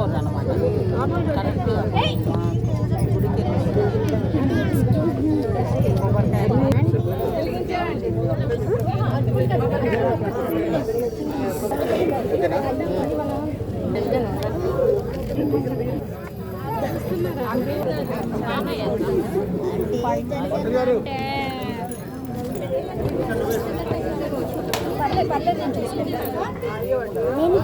వెళ్ళిపోరు అనమాట పర్లేదు పర్లేదు నేను చూసుకుంటాను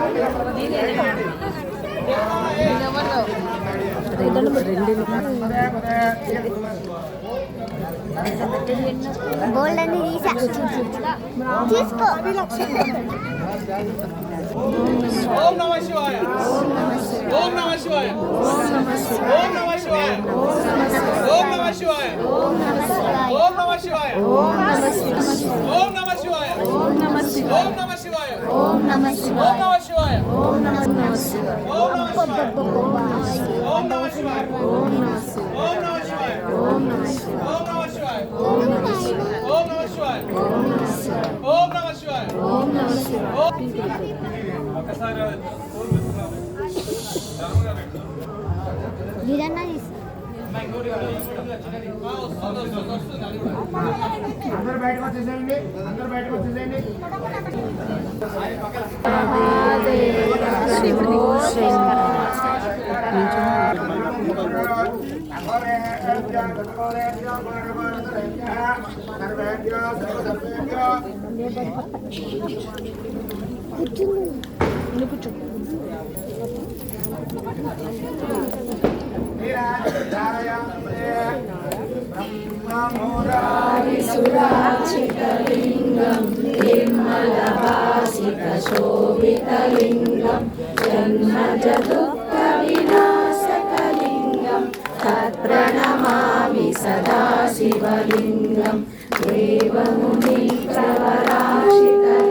మంత్రి గారు గోల్డ్ అని తీసా తీసుకో ఓం నమ శివాయ ఓం నమ శివాయ ఓం నమ శివాయ ఓం నమ శివాయ ఓం నమ శివాయ ఓం నమ శివాయ ఓం నమ శివాయ ఓం నమ శివాయ ఓం నమ ఓం నమ శివాయ ఓం నమ శివాయ ఓం నమ శివాయ ఓం నమ శివాయ ఓం నమ శివాయ ఓం నమ శివాయ ఓం నమ శివాయ ఓం నమ శివాయ ఓం నమ శివాయ ఓం నమ శివాయ ఓం నమ శివాయ ఓం నమ శివాయ ఓం నమ శివాయ ఒకసారి గిరన్న తీసా అందరు బయటకు వచ్చేసేయండి అందరు బయటకు వచ్చేసేయండి. ब्रह्ममुरारिसुराचितलिङ्गं निर्मलभासितशोभितलिङ्गं जन्मजदुःखविनाशकलिङ्गं तत्प्रणमामि सदा शिवलिङ्गं देवमुनिप्रवराशितलिङ्गम्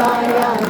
Bayram